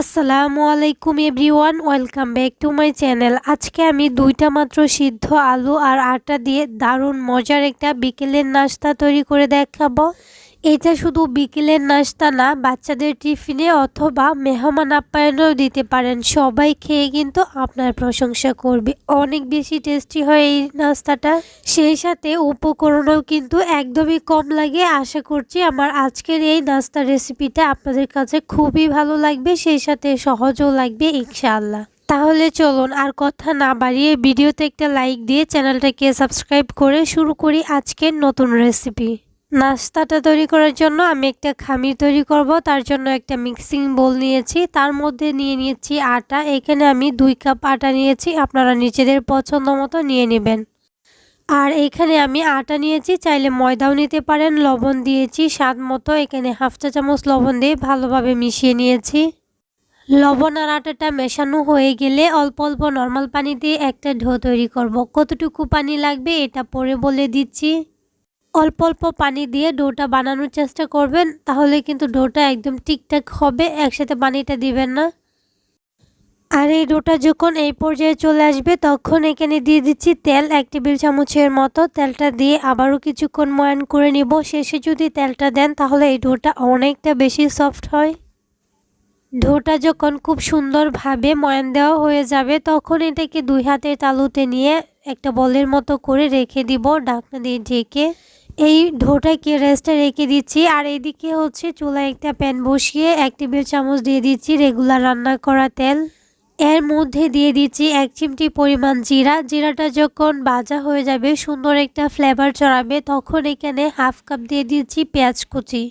আসসালামু আলাইকুম everyone, welcome back to my channel. আজকে আমি দুইটা মাত্র সিদ্ধ আলু আর আটা দিয়ে দারুণ মজার একটা বিকেলের নাস্তা তৈরি করে দেখাবো। এটা শুধু বিকেলের নাস্তা না, বাচ্চাদের টিফিনে অথবা মেহমান আপ্যায়নেও দিতে পারেন। সবাই খেয়ে কিন্তু আপনার প্রশংসা করবে। অনেক বেশি টেস্টি হয় এই নাস্তাটা। সেই সাথে উপকরণও কিন্তু একদমই কম লাগে। আশা করছি আমার আজকের এই নাস্তার রেসিপিটা আপনাদের কাছে খুবই ভালো লাগবে। সেই সাথে সহজও লাগবে ইনশাআল্লাহ। তাহলে চলুন আর কথা না বাড়িয়ে ভিডিওতে একটা লাইক দিয়ে চ্যানেলটাকে সাবস্ক্রাইব করে শুরু করি আজকের নতুন রেসিপি নাস্তাটা তৈরি করার জন্য আমি একটা খামির তৈরি করব, তার জন্য একটা মিক্সিং বোল নিয়েছি, তার মধ্যে নিয়ে নিয়েছি আটা, এখানে আমি দুই কাপ আটা নিয়েছি, আপনারা নিজেদের পছন্দ মতো নিয়ে নেবেন। আর এখানে আমি আটা নিয়েছি, চাইলে ময়দাও নিতে পারেন, লবণ দিয়েছি, স্বাদ মতো এখানে হাফ চা চামচ লবণ দিয়ে ভালোভাবে মিশিয়ে নিয়েছি। লবণ আর আটাটা মেশানো হয়ে গেলে অল্প অল্প নর্মাল পানি দিয়ে একটা ঢো তৈরি করব। কতটুকু পানি লাগবে এটা পরে বলে দিচ্ছি। অল্প অল্প পানি দিয়ে ডোটা বানানোর চেষ্টা করবেন, তাহলে কিন্তু ডোটা একদম ঠিকঠাক হবে, একসাথে পানিটা দিবেন না। আর এই ডোটা যখন এই পর্যায়ে চলে আসবে, তখন এখানে দিয়ে দিচ্ছি তেল এক টেবিল চামচের মতো। তেলটা দিয়ে আবারও কিছুক্ষণ ময়ান করে নিব। শেষে যদি তেলটা দেন, তাহলে এই ডোটা অনেকটা বেশি সফট হয়। ডোটা যখন খুব সুন্দরভাবে ময়ান দেওয়া হয়ে যাবে, তখন এটাকে দুই হাতের তালুতে নিয়ে একটা বলের মতো করে রেখে দিব ডাকনা দিয়ে ঢেকে। এই ঢোটাকে রেস্টে রেখে দিচ্ছি। আর এদিকে হচ্ছে চুলায় একটা প্যান বসিয়ে এক টেবিল চামচ দিয়ে দিচ্ছি রেগুলার রান্না করা তেল। এর মধ্যে দিয়ে দিচ্ছি এক চিমটি পরিমাণ জিরা। জিরাটা যখন ভাজা হয়ে যাবে, সুন্দর একটা ফ্লেভার চড়াবে তখন এখানে হাফ কাপ দিয়ে দিচ্ছি পেঁয়াজ কুচি।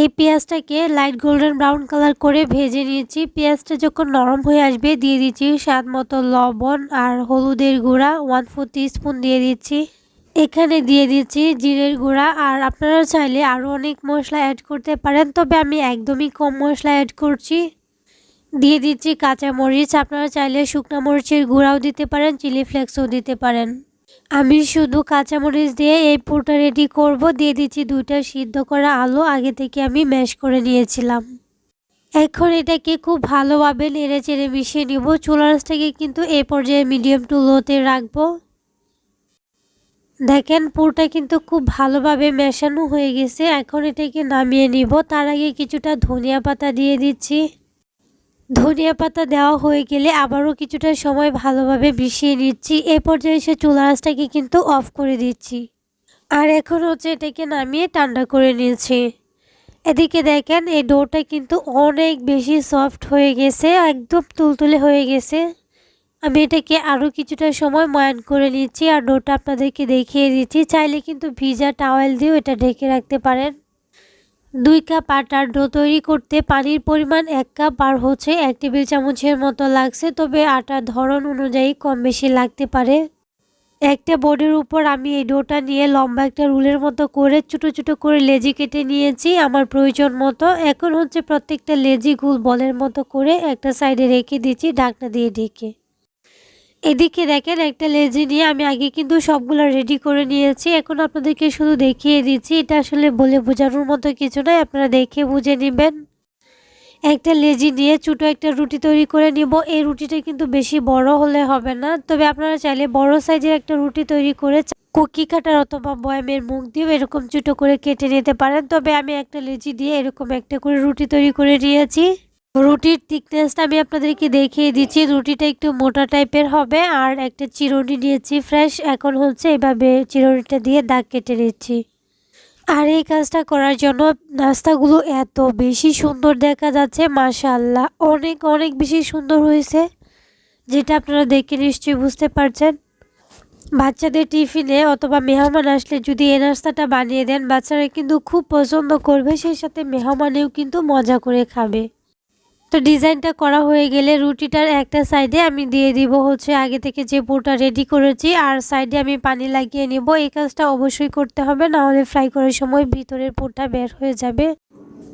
এই পেঁয়াজটাকে লাইট গোল্ডেন ব্রাউন কালার করে ভেজে নিয়েছি। পেঁয়াজটা যখন নরম হয়ে আসবে, দিয়ে দিচ্ছি স্বাদ মতো লবণ আর হলুদের গুঁড়া ওয়ান ফোর স্পুন দিয়ে দিচ্ছি। এখানে দিয়ে দিচ্ছি জিরের গুঁড়া আর আপনারা চাইলে আরও অনেক মশলা অ্যাড করতে পারেন, তবে আমি একদমই কম মশলা অ্যাড করছি। দিয়ে দিচ্ছি কাঁচা মরিচ আপনারা চাইলে শুকনো মরিচের গুঁড়াও দিতে পারেন চিলি ফ্লেক্সও দিতে পারেন। আমি শুধু কাঁচামরিচ দিয়ে এই পুরোটা রেডি করব। দিয়ে দিচ্ছি দুইটা সিদ্ধ করা আলু। আগে থেকে আমি ম্যাশ করে নিয়েছিলাম। এখন এটাকে খুব ভালোভাবে নেড়ে চেড়ে মিশিয়ে নিব। চুলারসটাকে কিন্তু এই পর্যায়ে মিডিয়াম টু লোতে রাখব। দেখেন, পুরোটা কিন্তু খুব ভালোভাবে মেশানো হয়ে গেছে। এখন এটাকে নামিয়ে নিব। তার আগে কিছুটা ধনিয়া পাতা দিয়ে দিচ্ছি। ধনিয়া পাতা দেওয়া হয়ে গেলে আবারও কিছুটা সময় ভালোভাবে মিশিয়ে নিচ্ছি। এ পর্যায়ে সে চুলা আঁচটাকে কিন্তু অফ করে দিচ্ছি। আর এখন হচ্ছে এটাকে নামিয়ে ঠান্ডা করে নিয়েছি। এদিকে দেখেন, এই ডোটা কিন্তু অনেক বেশি সফট হয়ে গেছে, একদম তুলতুলে হয়ে গেছে। আমি এটাকে আরও কিছুটা সময় ময়ান করে নিচ্ছি আর ডোটা আপনাদেরকে দেখিয়ে দিচ্ছি। চাইলে কিন্তু ভিজা টাওয়েল দিয়েও এটা ঢেকে রাখতে পারেন। দুই কাপ আটার ডো তৈরি করতে পানির পরিমাণ এক কাপ আর হচ্ছে। এক টেবিল চামচের মতো লাগছে, তবে আটার ধরন অনুযায়ী কম বেশি লাগতে পারে। একটা বোর্ডের উপর আমি এই ডোটা নিয়ে লম্বা একটা রুলের মতো করে ছোটো ছোটো করে লেজি কেটে নিয়েছি আমার প্রয়োজন মতো। এখন হচ্ছে প্রত্যেকটা লেজি গুল বলের মতো করে একটা সাইডে রেখে দিচ্ছি, ঢাকনা দিয়ে ঢেকে। এদিকে দেখেন একটা লেজি নিয়ে আমি আগে কিন্তু সবগুলো রেডি করে নিয়েছি। এখন আপনাদেরকে শুধু দেখিয়ে দিচ্ছি, এটা আসলে বলে বোঝানোর মতো কিছু নয়, আপনারা দেখে বুঝে নেবেন। একটা লেজি নিয়ে ছোটো একটা রুটি তৈরি করে নিব। এই রুটিটা কিন্তু বেশি বড় হলে হবে না, তবে আপনারা চাইলে বড় সাইজের একটা রুটি তৈরি করে কুকি কাটার অথবা বয়ামের মুখ দিয়েও এরকম ছোটো করে কেটে নিতে পারেন। তবে আমি একটা লেজি দিয়ে এরকম একটা করে রুটি তৈরি করে নিয়েছি। রুটির থিকনেসটা আমি আপনাদেরকে দেখিয়ে দিচ্ছি। রুটিটা একটু মোটা টাইপের হবে, আর একটা চিরুনি নিয়েছি ফ্রেশ এখন হচ্ছে এভাবে চিরুনিটা দিয়ে দাগ কেটে নিচ্ছি। আর এই কাজটা করার জন্য নাস্তাগুলো এত বেশি সুন্দর দেখা যাচ্ছে মাশাল্লাহ অনেক অনেক বেশি সুন্দর হয়েছে, যেটা আপনারা দেখে নিশ্চয়ই বুঝতে পারছেন। বাচ্চাদের টিফিনে অথবা মেহমান আসলে যদি এ নাস্তাটা বানিয়ে দেন, বাচ্চারা কিন্তু খুব পছন্দ করবে, সেই সাথে মেহমানেও কিন্তু মজা করে খাবে। তো ডিজাইনটা করা হয়ে গেলে রুটিটার একটা সাইডে আমি দিয়ে দিব হচ্ছে আগে থেকে যে পোটা রেডি করেছি, আর সাইডে আমি পানি লাগিয়ে নিব। এই কাজটা অবশ্যই করতে হবে, না হলে ফ্রাই করার সময় ভিতরের পোটা বের হয়ে যাবে।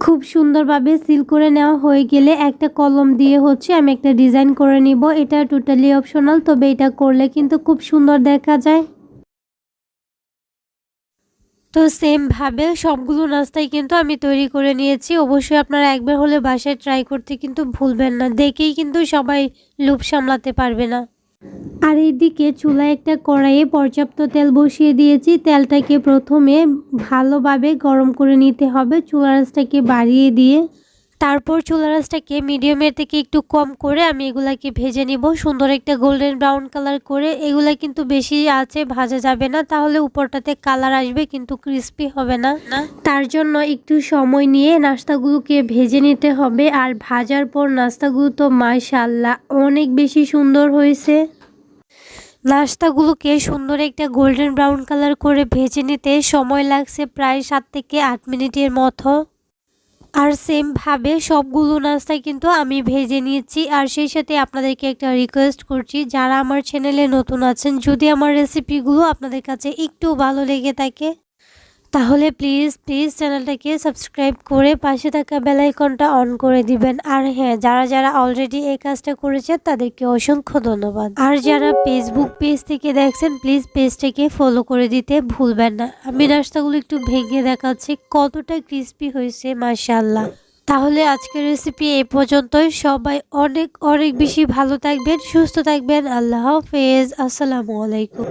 খুব সুন্দরভাবে সিল করে নেওয়া হয়ে গেলে একটা কলম দিয়ে হচ্ছে আমি একটা ডিজাইন করে নিব। এটা টোটালি অপশনাল তবে এটা করলে কিন্তু খুব সুন্দর দেখা যায়। তো সেমভাবে সবগুলো নাস্তাই কিন্তু আমি তৈরি করে নিয়েছি। অবশ্যই আপনারা একবার হলে বাসায় ট্রাই করতে কিন্তু ভুলবেন না। দেখেই কিন্তু সবাই লোভ সামলাতে পারবে না। আর এইদিকে চুলায় একটা কড়াইয়ে পর্যাপ্ত তেল বসিয়ে দিয়েছি। তেলটাকে প্রথমে ভালোভাবে গরম করে নিতে হবে। চুলা রাসটাকে বাড়িয়ে দিয়ে তারপর চুলা রাসটাকে মিডিয়ামের থেকে একটু কম করে আমি এগুলাকে ভেজে নিব। সুন্দর একটা গোল্ডেন ব্রাউন কালার করে। এগুলা কিন্তু বেশি আছে, ভাজা যাবে না। তাহলে উপরটাতে কালার আসবে, কিন্তু ক্রিস্পি হবে না। তার জন্য একটু সময় নিয়ে নাস্তাগুলোকে ভেজে নিতে হবে। আর ভাজার পর নাস্তাগুলো তো মাশাল্লাহ অনেক বেশি সুন্দর হয়েছে। নাস্তাগুলোকে সুন্দর একটা গোল্ডেন ব্রাউন কালার করে ভেজে নিতে সময় লাগছে প্রায় সাত থেকে আট মিনিটের মতো। আর সেমভাবে সবগুলো নাস্তা কিন্তু আমি ভেজে নিয়েছি। আর সেই সাথে আপনাদেরকে একটা রিকোয়েস্ট করছি, যারা আমার চ্যানেলে নতুন আছেন, যদি আমার রেসিপিগুলো আপনাদের কাছে একটু ভালো লেগে থাকে তাহলে প্লিজ প্লিজ চ্যানেলটাকে সাবস্ক্রাইব করে পাশে থাকা বেলাইকনটা অন করে দিবেন। আর হ্যাঁ যারা যারা অলরেডি এই কাজটা করেছে তাদেরকে অসংখ্য ধন্যবাদ। আর যারা ফেসবুক পেজ থেকে দেখছেন প্লিজ পেজটাকে ফলো করে দিতে ভুলবেন না। আমি নাস্তাগুলো একটু ভেঙে দেখাচ্ছি, কতটা ক্রিস্পি হয়েছে মাশাল্লাহ তাহলে আজকের রেসিপি এ পর্যন্তই। সবাই অনেক অনেক বেশি ভালো থাকবেন, সুস্থ থাকবেন। আল্লাহ হাফেজ। আসসালামু আলাইকুম।